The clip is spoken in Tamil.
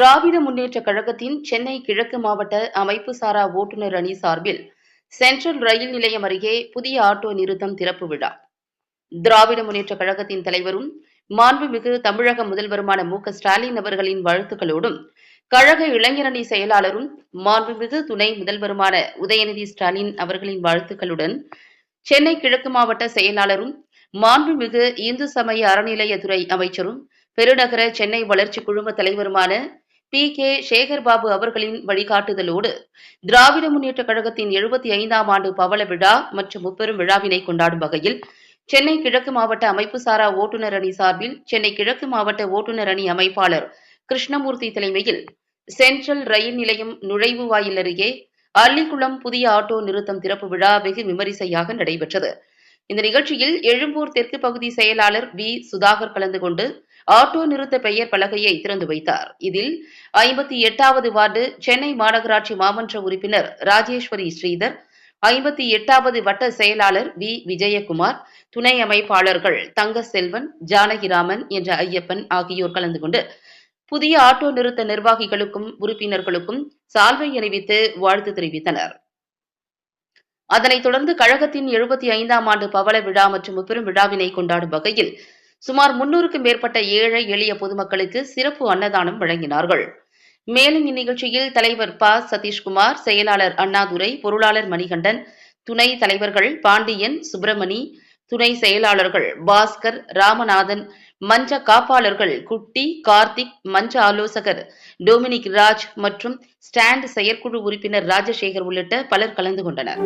திராவிட முன்னேற்றக் கழகத்தின் சென்னை கிழக்கு மாவட்ட அமைப்பு சாரா ஓட்டுநர் அணி சார்பில் சென்ட்ரல் ரயில் நிலையம் அருகே புதிய ஆட்டோ நிறுத்தம் திறப்பு விழா. திராவிட முன்னேற்றக் கழகத்தின் தலைவரும் மாண்புமிகு தமிழக முதல்வருமான மு ஸ்டாலின் அவர்களின் வாழ்த்துக்களோடும் கழக இளைஞரணி செயலாளரும் மாண்புமிகு துணை முதல்வருமான உதயநிதி ஸ்டாலின் அவர்களின் வாழ்த்துக்களுடன் சென்னை கிழக்கு மாவட்ட செயலாளரும் மாண்புமிகு இந்து சமய அறநிலையத்துறை அமைச்சரும் பெருநகர சென்னை வளர்ச்சி குழும தலைவருமான பி. கே. சேகர்பாபு அவர்களின் வழிகாட்டுதலோடு திராவிட முன்னேற்றக் கழகத்தின் எழுபத்தி ஐந்தாம் ஆண்டு பவள விழா மற்றும் முப்பெரும் விழாவினை கொண்டாடும் வகையில் சென்னை கிழக்கு மாவட்ட அமைப்பு சாரா ஓட்டுநர் அணி சார்பில் சென்னை கிழக்கு மாவட்ட ஓட்டுநர் அணி அமைப்பாளர் கிருஷ்ணமூர்த்தி தலைமையில் சென்ட்ரல் ரயில் நிலையம் நுழைவு வாயில் அருகே அள்ளிக்குளம் புதிய ஆட்டோ நிறுத்தம் திறப்பு விழா வெகு விமரிசையாக நடைபெற்றது. இந்த நிகழ்ச்சியில் எழும்பூர் தெற்கு பகுதி செயலாளர் வி. சுதாகர் கலந்து கொண்டு ஆட்டோ நிறுத்த பெயர் பலகையை திறந்து வைத்தார். இதில் ஐம்பத்தி எட்டாவது வார்டு சென்னை மாநகராட்சி மாமன்ற உறுப்பினர் ராஜேஸ்வரி ஸ்ரீதர் ஐம்பத்தி எட்டாவது வட்ட செயலாளர் வி. விஜயகுமார் துணை அமைப்பாளர்கள் தங்க செல்வன் ஜானகிராமன் என்ற ஐயப்பன் ஆகியோர் கலந்து கொண்டு புதிய ஆட்டோ நிறுத்த நிர்வாகிகளுக்கும் உறுப்பினர்களுக்கும் சால்வை அணிவித்து வாழ்த்து தெரிவித்தனர். அதனைத் தொடர்ந்து கழகத்தின் எழுபத்தி ஐந்தாம் ஆண்டு பவள விழா மற்றும் முப்பெரும் விழாவினை கொண்டாடும் வகையில் சுமார் முன்னூறுக்கும் மேற்பட்ட ஏழை எளிய பொதுமக்களுக்கு சிறப்பு அன்னதானம் வழங்கினார்கள். மேலும் இந்நிகழ்ச்சியில் தலைவர் ப. சதீஷ்குமார் செயலாளர் அண்ணாதுரை பொருளாளர் மணிகண்டன் துணை தலைவர்கள் பாண்டியன் சுப்பிரமணி துணை செயலாளர்கள் பாஸ்கர் ராமநாதன் மன்ற காப்பாளர்கள் குட்டி கார்த்திக் மன்ற ஆலோசகர் டொமினிக் ராஜ் மற்றும் ஸ்டாண்ட் செயற்குழு உறுப்பினர் ராஜசேகர் உள்ளிட்ட பலர் கலந்து கொண்டனர்.